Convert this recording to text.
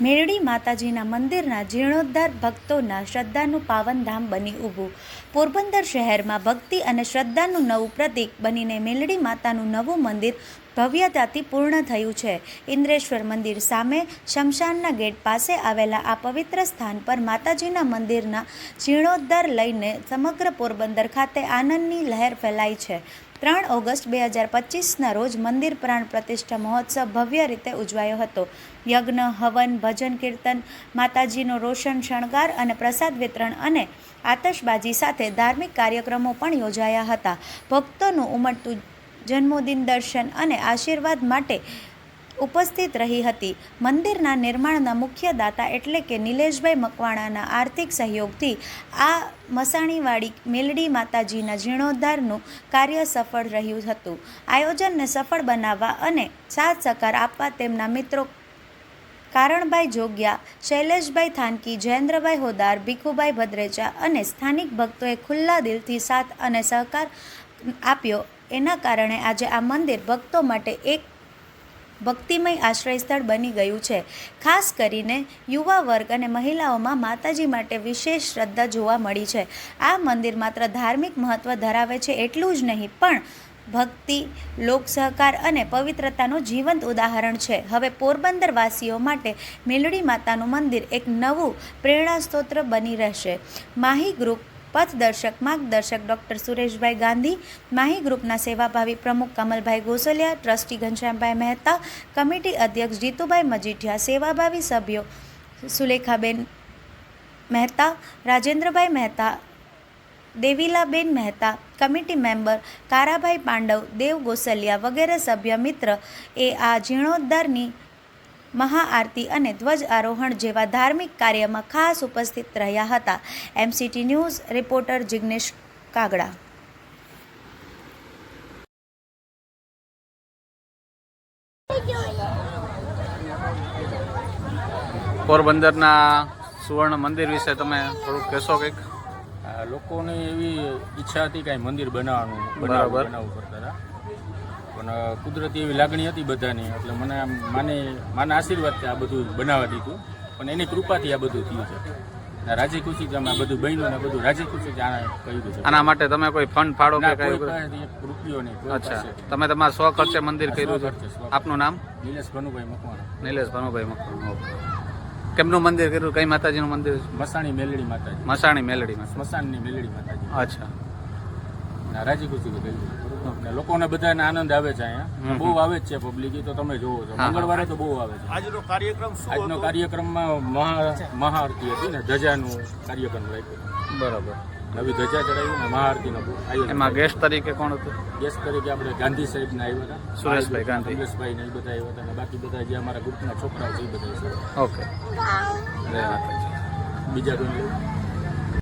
મેરડી માતાજીના મંદિરના જીર્ણોદ્ધાર ભક્તોના શ્રદ્ધાનું પાવનધામ બની ઊભું. પોરબંદર શહેરમાં ભક્તિ અને શ્રદ્ધાનું નવું પ્રતીક બનીને મેલડી માતાનું નવું મંદિર ભવ્યતાથી પૂર્ણ થયું છે. ઇન્દ્રેશ્વર મંદિર સામે શમશાનના ગેટ પાસે આવેલા આ પવિત્ર સ્થાન પર માતાજીના મંદિરના જીર્ણોદ્ધાર લઈને સમગ્ર પોરબંદર ખાતે આનંદની લહેર ફેલાઈ છે. ત્રણ ઓગસ્ટ બે હજાર પચીસના રોજ મંદિર પ્રાણ પ્રતિષ્ઠા મહોત્સવ ભવ્ય રીતે ઉજવાયો હતો. યજ્ઞ, હવન, ભજન, કીર્તન, માતાજીનો રોશન, શણગાર અને પ્રસાદ વિતરણ અને આતશબાજી સાથે ધાર્મિક કાર્યક્રમો પણ યોજાયા હતા. ભક્તોનું ઉમટતું જન્મોદિન દર્શન અને આશીર્વાદ માટે ઉપસ્થિત રહી હતી. મંદિરના નિર્માણના મુખ્ય દાતા એટલે કે નિલેશભાઈ મકવાણાના આર્થિક સહયોગથી આ મસાણીવાડી મેલડી માતાજીના જીર્ણોદ્ધારનું કાર્ય સફળ રહ્યું હતું. આયોજનને સફળ બનાવવા અને સાથ સહકાર આપવા તેમના મિત્રો કારણભાઈ જોગ્યા, શૈલેષભાઈ થાનકી, જયેન્દ્રભાઈ હોદાર ભીખુભાઈ ભદ્રેચા અને સ્થાનિક ભક્તોએ ખુલ્લા દિલથી સાથ અને સહકાર આપ્યો. એના કારણે આજે આ મંદિર ભક્તો માટે એક ભક્તિમય આશ્રય સ્થળ બની ગયું છે. ખાસ કરીને યુવા વર્ગ અને મહિલાઓમાં માતાજી માટે વિશેષ શ્રદ્ધા જોવા મળી છે. આ મંદિર માત્ર ધાર્મિક મહત્ત્વ ધરાવે છે એટલું જ નહીં, પણ ભક્તિ લોક સહકાર અને પવિત્રતાનું જીવંત ઉદાહરણ છે. હવે પોરબંદરવાસીઓ માટે મેલડી માતાનું મંદિર એક નવું પ્રેરણા સ્ત્રોત બની રહેશે. માહી ગ્રુપ પથદર્શક, માર્ગદર્શક ડૉક્ટર સુરેશભાઈ ગાંધી, માહી ગ્રુપના સેવાભાવી પ્રમુખ કમલભાઈ ગોસલિયા, ટ્રસ્ટી ઘનશ્યામભાઈ મહેતા, કમિટી અધ્યક્ષ જીતુભાઈ મજીઠિયા, સેવાભાવી સભ્યો સુલેખાબેન મહેતા, રાજેન્દ્રભાઈ મહેતા, દેવીલાબેન મહેતા, કમિટી મેમ્બર કારાભાઈ પાંડવ, દેવ ગોસલિયા વગેરે સભ્ય મિત્ર એ આ જીર્ણોદ્ધારની મહાઆરતી અને ધ્વજ આરોહણ જેવા ધાર્મિક કાર્યમાં ખાસ ઉપસ્થિત રહ્યા હતા. એમસીટી ન્યૂઝ રિપોર્ટર જિગ્નેશ કાગડા. પોરબંદરના સુવર્ણ મંદિર વિશે તમે થોડુંક કહેશો કંઈક? લોકોની એવી ઈચ્છા હતી કાંઈ મંદિર બનાવવાનું બરાબર. બનાવવું બનાવવું કરતા હતા. પણ કુદરતી એવી લાગણી હતી બધાની. એટલે મને આમ માને માના આશીર્વાદથી આ બધું બનાવવા દીધું. પણ એની કૃપાથી આ બધું થયું છે. રાજી ખુશી અમે આ બધું બન્યું ને બધું રાજી ખુશી આ કર્યું છે. આના માટે તમે કોઈ ફંડ ફાળો કે કઈ રૂપિયો નહીં અચ્છા. તમે તમારા સ્વ ખર્ચે મંદિર કર્યું છે. આપનું નામ? નિલેશ ભનુભાઈ મકવાણા. નિલેશ ભાનુભાઈ મકવાણા. કેમનું મંદિર કર્યું? કઈ માતાજીનું મંદિર મસાણી મેલડી માતાજી. મસાણી મેલડીમાં સ્મશાનની મેલડી માતાજી. અચ્છા. રાજી ખુશી કર્યું ને લોકોને બધાને આનંદ આવે છે અહીંયા. બહુ આવે જ છે પબ્લિક તો તમે જોવો છો. મંગળવારે તો બહુ આવે છે. આજનો કાર્યક્રમ શું આજનો કાર્યક્રમમાં મહા મહાઆરતી હતી ને ધજાનું કાર્યક્રમ રાખ્યો બરાબર. નવી ધજા ચડાવી ને મહાઆરતીનો આયોજન એમાં ગેસ્ટ તરીકે કોણ હતું? ગેસ્ટ તરીકે આપણે ગાંધી સાહેબના આવ્યા હતા. સુરેશભાઈ ગાંધી. સુરેશભાઈ ને એ બધા આવ્યા હતા અને બાકી બધા જે અમારા ગ્રુપના છોકરાઓ છે એ બધા ઓકે. બીજા કોઈ